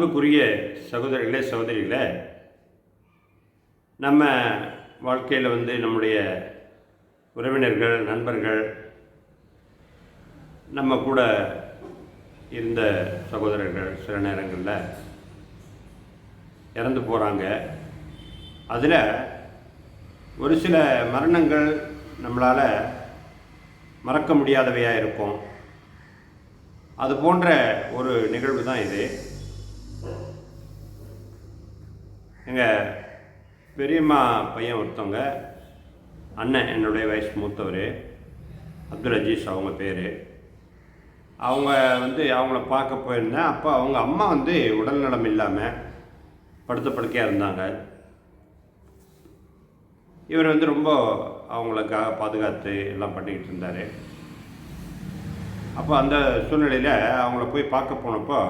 அன்புக்குரிய சகோதரர்களே சகோதரிகளே நம்ம வாழ்க்கையில் வந்து நம்முடைய உறவினர்கள் நண்பர்கள் நம்ம கூட இருந்த சகோதரர்கள் சில நேரங்களில் இறந்து போகிறாங்க அதில் ஒரு சில மரணங்கள் நம்மளால் மறக்க முடியாதவையாக இருக்கும். அது போன்ற ஒரு நிகழ்வு தான் இது. எங்கள் பெரியம்மா பையன் ஒருத்தவங்க அண்ணன் என்னுடைய வயசு மூத்தவர் அப்துல் அஜீஸ் அவங்க பேர். அவங்க வந்து அவங்கள பார்க்க போயிருந்தேன். அப்போ அவங்க அம்மா வந்து உடல்நலம் இல்லாமல் படுத்த படுக்கையாக இருந்தாங்க. இவர் வந்து ரொம்ப அவங்களுக்காக பாதுகாத்து எல்லாம் பண்ணிக்கிட்டு இருந்தார். அப்போ அந்த சூழ்நிலையில் அவங்கள போய் பார்க்க போனப்போ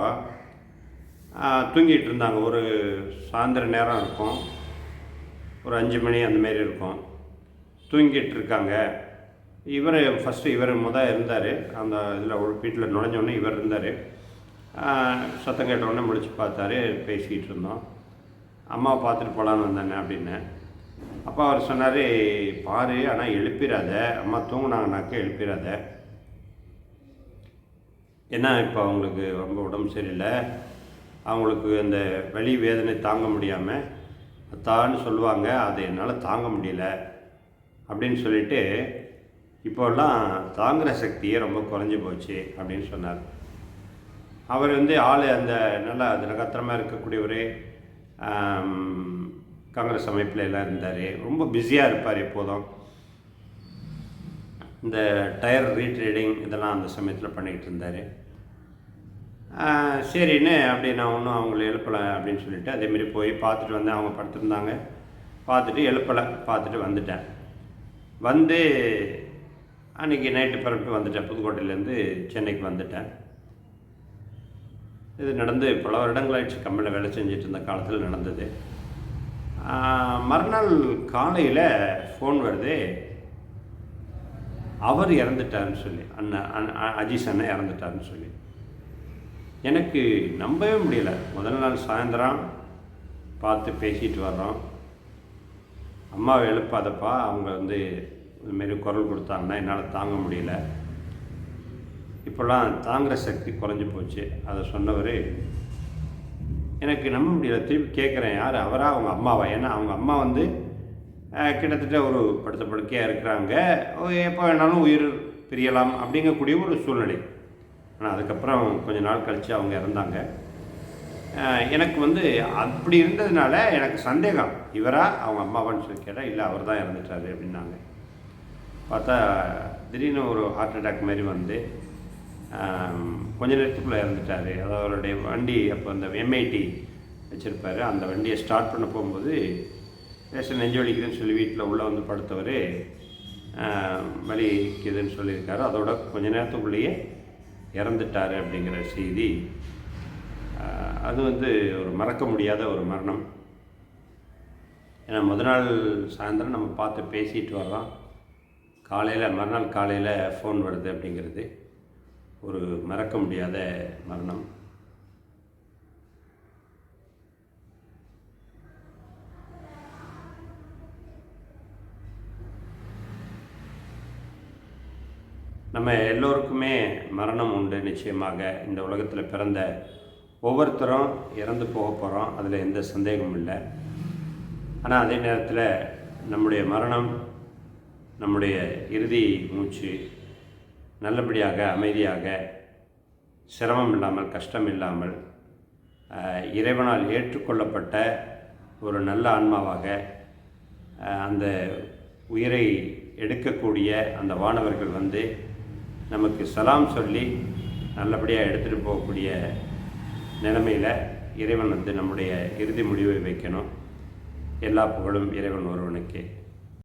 தூங்கிட்டு இருந்தாங்க. ஒரு சாயந்தர நேரம் இருக்கும். ஒரு அஞ்சு மணி அந்தமாரி இருக்கும். தூங்கிட்டு இருக்காங்க. இவர் ஃபஸ்ட்டு இவர் முத இருந்தார். அந்த இதில் ஒரு வீட்டில் நுழைஞ்சோடனே இவர் இருந்தார். சத்தம் கேட்டவுடனே முடிச்சு பார்த்தாரு பேசிக்கிட்டு இருந்தோம். அம்மாவை பார்த்துட்டு போகலான்னு வந்தானே அப்படின்னு. அப்பா அவர் சொன்னார் பாரு ஆனால் எழுப்பிடாத அம்மா தூங்கினாங்கனாக்க எழுப்பிடாத ஏன்னா இப்போ அவங்களுக்கு ரொம்ப உடம்பு சரியில்லை. அவங்களுக்கு அந்த வலி வேதனை தாங்க முடியாமல் தான்னு சொல்லுவாங்க அதை என்னால் தாங்க முடியல அப்படின்னு சொல்லிட்டு இப்போல்லாம் தாங்குகிற சக்தியே ரொம்ப குறைஞ்சி போச்சு அப்படின்னு சொன்னார். அவர் வந்து ஆள் அந்த நல்லா தினகத்திரமாக இருக்கக்கூடியவர் காங்கிரஸ் அமைப்பில் எல்லாம் இருந்தார். ரொம்ப பிஸியாக இருப்பார் எப்போதும். இந்த டயர் ரீட்ரீடிங் இதெல்லாம் அந்த சமயத்தில் பண்ணிக்கிட்டு இருந்தார். சரின்னு அப்படி நான் ஒன்றும் அவங்கள எழுப்பலை அப்படின்னு சொல்லிட்டு அதேமாரி போய் பார்த்துட்டு வந்தேன் அவங்க படுத்திருந்தாங்க. பார்த்துட்டு எழுப்பலை பார்த்துட்டு வந்துட்டேன். வந்து அன்றைக்கி நைட்டு பிறப்பு வந்துட்டேன். புதுக்கோட்டையிலேருந்து சென்னைக்கு வந்துட்டேன். இது நடந்து பல வருடங்களாயிடுச்சு. கம்பெனியில் வேலை செஞ்சுட்டு இருந்த காலத்தில் நடந்தது. மறுநாள் காலையில் ஃபோன் வருது. அவர் இறந்துட்டாருன்னு சொல்லி அண்ணன் அண்ணன் அ- அஜீஸ் அண்ணன் இறந்துட்டாருன்னு சொல்லி. எனக்கு நம்பவே முடியல. முதல் நாள் சாயந்தரம் பார்த்து பேசிட்டு வர்றோம். அம்மாவை எழுப்பாதப்பா அவங்க வந்து இதுமாரி குரல் கொடுத்தாங்கன்னா என்னால் தாங்க முடியல. இப்போல்லாம் தாங்குகிற சக்தி குறைஞ்சி போச்சு. அதை சொன்னவர் எனக்கு நம்ப முடியல. திருப்பி கேட்குறேன் யார்? அவராக அவங்க அம்மாவா? ஏன்னா அவங்க அம்மா வந்து கிட்டத்தட்ட ஒரு படுத்த படுக்கையாக இருக்கிறாங்க. எப்போ வேணாலும் உயிர் பிரியலாம் அப்படிங்கக்கூடிய ஒரு சூழ்நிலை. ஆனால் அதுக்கப்புறம் கொஞ்ச நாள் கழித்து அவங்க இறந்தாங்க. எனக்கு வந்து அப்படி இருந்ததுனால எனக்கு சந்தேகம். இவரா? அவங்க அம்மாவான்னு சொல்லி கேட்டால் இல்லை அவர் தான் இறந்துட்டாரு அப்படின்னாங்க. பார்த்தா திடீர்னு ஒரு ஹார்ட் அட்டாக் மாதிரி வந்து கொஞ்ச நேரத்துக்குள்ளே இறந்துட்டார். அதாவது அவருடைய வண்டி அப்போ அந்த எம்ஐடி வச்சுருப்பாரு. அந்த வண்டியை ஸ்டார்ட் பண்ண போகும்போது லேசாக நெஞ்சு வலிக்குதுன்னு சொல்லி வீட்டில் உள்ளே வந்து படுத்தவர் வலிக்குதுன்னு சொல்லியிருக்காரு. அதோட கொஞ்ச நேரத்துக்குள்ளேயே இறந்துட்டார் அப்படிங்கிற செய்தி அது வந்து ஒரு மறக்க முடியாத ஒரு மரணம். ஏன்னா முத நாள் சாயந்தரம் நம்ம பார்த்து பேசிட்டு வர்றோம். காலையில் மறுநாள் காலையில் ஃபோன் வருது அப்படிங்கிறது ஒரு மறக்க முடியாத மரணம். நம்ம எல்லோருக்குமே மரணம் உண்டு நிச்சயமாக இந்த உலகத்தில் பிறந்த ஒவ்வொருத்தரும் இறந்து போக போகிறோம் அதில் எந்த சந்தேகமும் இல்லை. ஆனால் அதே நேரத்தில் நம்முடைய மரணம் நம்முடைய இறுதி மூச்சு நல்லபடியாக அமைதியாக சிரமம் இல்லாமல் கஷ்டம் இல்லாமல் இறைவனால் ஏற்றுக்கொள்ளப்பட்ட ஒரு நல்ல ஆன்மாவாக அந்த உயிரை எடுக்கக்கூடிய அந்த வானவர்கள் வந்து நமக்கு சலாம் சொல்லி நல்லபடியாக எடுத்துகிட்டு போகக்கூடிய நிலைமையில் இறைவன் வந்து நம்முடைய இறுதி முடிவை வைக்கணும். எல்லா புகழும் இறைவன் ஒருவனுக்கே.